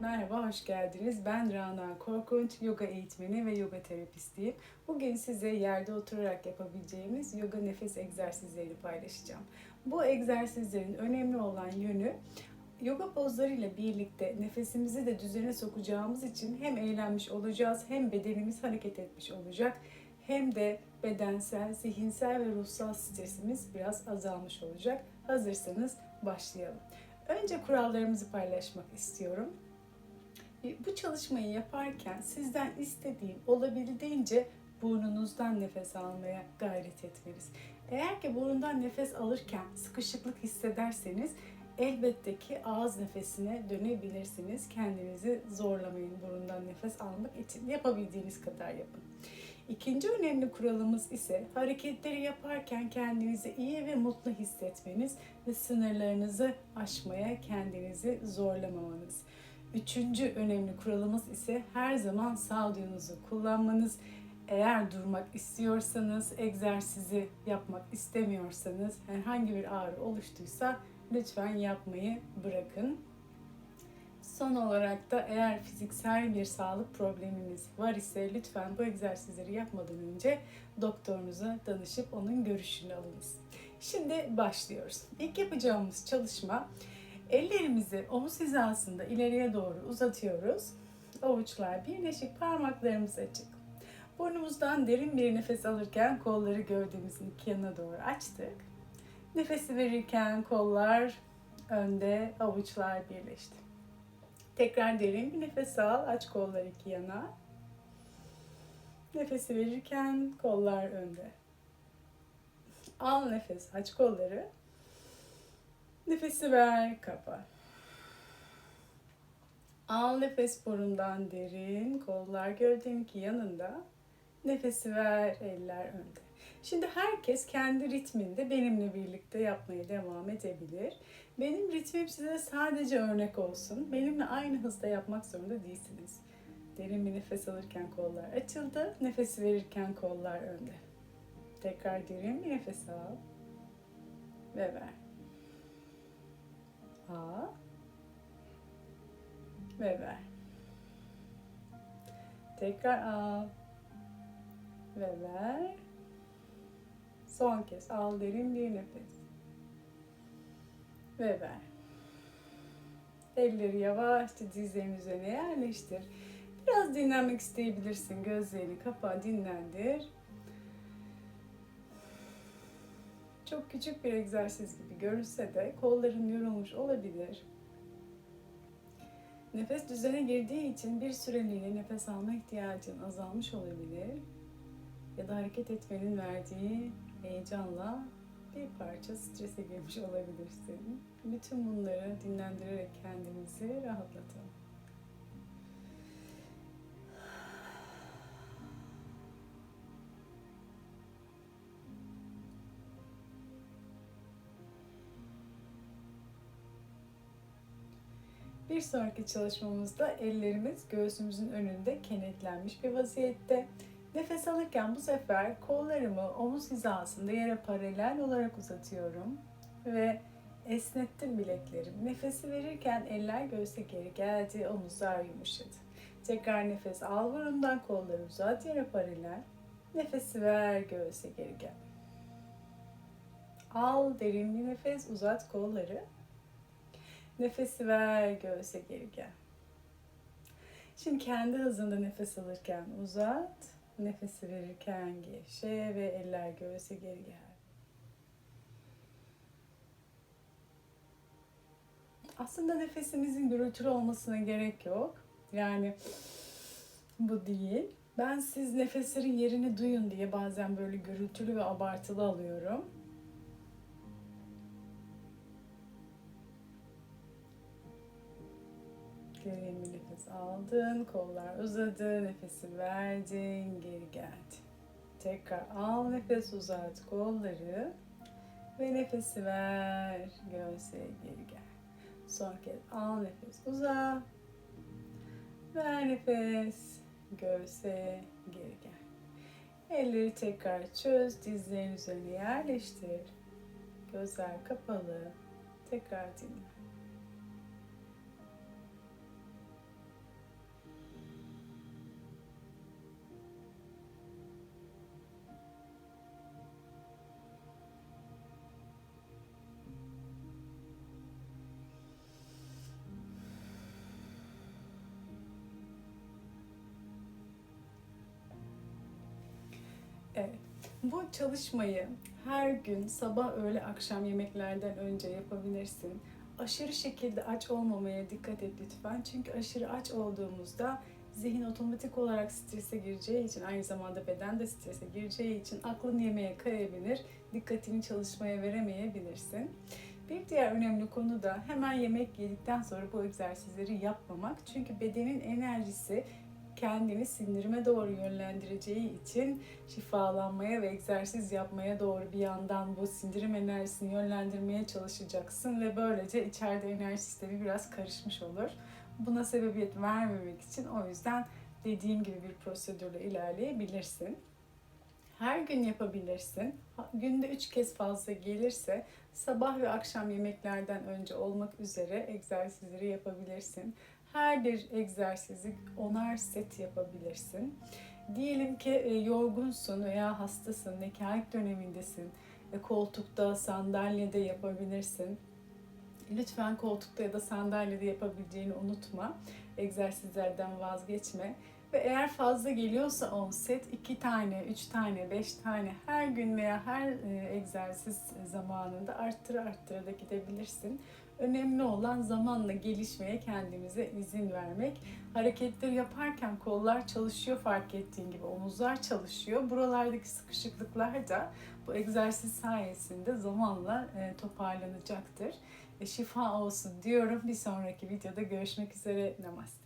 Merhaba, hoş geldiniz. Ben Rana Korkunç, yoga eğitmeni ve yoga terapistiyim. Bugün size yerde oturarak yapabileceğimiz yoga nefes egzersizlerini paylaşacağım. Bu egzersizlerin önemli olan yönü yoga pozlarıyla birlikte nefesimizi de düzene sokacağımız için hem eğlenmiş olacağız hem bedenimiz hareket etmiş olacak hem de bedensel, zihinsel ve ruhsal stresimiz biraz azalmış olacak. Hazırsanız başlayalım. Önce kurallarımızı paylaşmak istiyorum. Bu çalışmayı yaparken sizden istediğim olabildiğince burnunuzdan nefes almaya gayret etmeniz. Eğer ki burundan nefes alırken sıkışıklık hissederseniz elbette ki ağız nefesine dönebilirsiniz. Kendinizi zorlamayın burundan nefes almak için. Yapabildiğiniz kadar yapın. İkinci önemli kuralımız ise hareketleri yaparken kendinizi iyi ve mutlu hissetmeniz ve sınırlarınızı aşmaya kendinizi zorlamamanız. Üçüncü önemli kuralımız ise her zaman sağduyunuzu kullanmanız. Eğer durmak istiyorsanız, egzersizi yapmak istemiyorsanız, herhangi bir ağrı oluştuysa lütfen yapmayı bırakın. Son olarak da eğer fiziksel bir sağlık probleminiz var ise lütfen bu egzersizleri yapmadan önce doktorunuza danışıp onun görüşünü alınız. Şimdi başlıyoruz. İlk yapacağımız çalışma ellerimizi omuz hizasında ileriye doğru uzatıyoruz. Avuçlar birleşik, parmaklarımız açık. Burnumuzdan derin bir nefes alırken kolları gövdemizin iki yanına doğru açtık. Nefesi verirken kollar önde, avuçlar birleşti. Tekrar derin bir nefes al. Aç kollar iki yana. Nefesi verirken kollar önde. Al nefes. Aç kolları. Nefesi ver. Kapa. Al nefes burundan derin. Kollar gövdenin iki yanında. Nefesi ver. Eller önde. Şimdi herkes kendi ritminde benimle birlikte yapmaya devam edebilir. Benim ritmim size sadece örnek olsun. Benimle aynı hızda yapmak zorunda değilsiniz. Derin bir nefes alırken kollar açıldı. Nefes verirken kollar önde. Tekrar derin bir nefes al. Ve ver. Al. Ve ver. Tekrar al. Ve ver. Son kez al derin bir nefes. Ve ver. Elleri yavaşça dizlerin üzerine yerleştir. Biraz dinlenmek isteyebilirsin. Gözlerini kapa, dinlendir. Çok küçük bir egzersiz gibi görünse de kolların yorulmuş olabilir. Nefes düzene girdiği için bir süreliğine nefes alma ihtiyacın azalmış olabilir. Ya da hareket etmenin verdiği heyecanla bir parça strese girmiş olabilirsin. Bütün bunları dinlendirerek kendimizi rahatlatalım. Bir sonraki çalışmamızda ellerimiz göğsümüzün önünde kenetlenmiş bir vaziyette. Nefes alırken bu sefer kollarımı omuz hizasında yere paralel olarak uzatıyorum ve esnettim bileklerim. Nefesi verirken eller göğse geri geldi, omuzlar yumuşadı. Tekrar nefes al burundan kolları uzat yere paralel. Nefesi ver göğse geri gel. Al derin bir nefes uzat kolları. Nefesi ver göğse geri gel. Şimdi kendi hızında nefes alırken uzat. Nefesi verirken gevşe ve eller göğse geri gel. Aslında nefesimizin gürültülü olmasına gerek yok. Yani bu değil. Ben siz nefeslerin yerini duyun diye bazen böyle gürültülü ve abartılı alıyorum. Derin bir nefes aldın, kollar uzadı, nefesi verdin, geri geldi. Tekrar al nefes uzat kolları ve nefesi ver, göğse geri gel. Son kez al nefes uzat, ver nefes, göğse geri gel. Elleri tekrar çöz, dizlerin üzerine yerleştir. Gözler kapalı, tekrar dinle. Bu çalışmayı her gün sabah, öğle, akşam yemeklerden önce yapabilirsin. Aşırı şekilde aç olmamaya dikkat et lütfen. Çünkü aşırı aç olduğumuzda zihin otomatik olarak strese gireceği için aynı zamanda beden de strese gireceği için aklın yemeğe kayabilir, dikkatini çalışmaya veremeyebilirsin. Bir diğer önemli konu da hemen yemek yedikten sonra bu egzersizleri yapmamak. Çünkü bedenin enerjisi kendini sindirime doğru yönlendireceği için şifalanmaya ve egzersiz yapmaya doğru bir yandan bu sindirim enerjisini yönlendirmeye çalışacaksın ve böylece içeride enerji sistemi biraz karışmış olur. Buna sebebiyet vermemek için o yüzden dediğim gibi bir prosedürle ilerleyebilirsin. Her gün yapabilirsin. Günde üç kez fazla gelirse sabah ve akşam yemeklerden önce olmak üzere egzersizleri yapabilirsin. Her bir egzersizi onar set yapabilirsin. Diyelim ki e, yorgunsun veya hastasın, nekahet dönemindesin, e, koltukta, sandalyede yapabilirsin. Lütfen koltukta ya da sandalyede yapabileceğini unutma. Egzersizlerden vazgeçme. Ve eğer fazla geliyorsa 10 set, 2 tane, 3 tane, 5 tane her gün veya her e, egzersiz zamanında arttıra arttıra da gidebilirsin. Önemli olan zamanla gelişmeye kendimize izin vermek. Hareketleri yaparken kollar çalışıyor fark ettiğin gibi, omuzlar çalışıyor. Buralardaki sıkışıklıklar da bu egzersiz sayesinde zamanla e, toparlanacaktır. E, şifa olsun diyorum. Bir sonraki videoda görüşmek üzere. Namaste.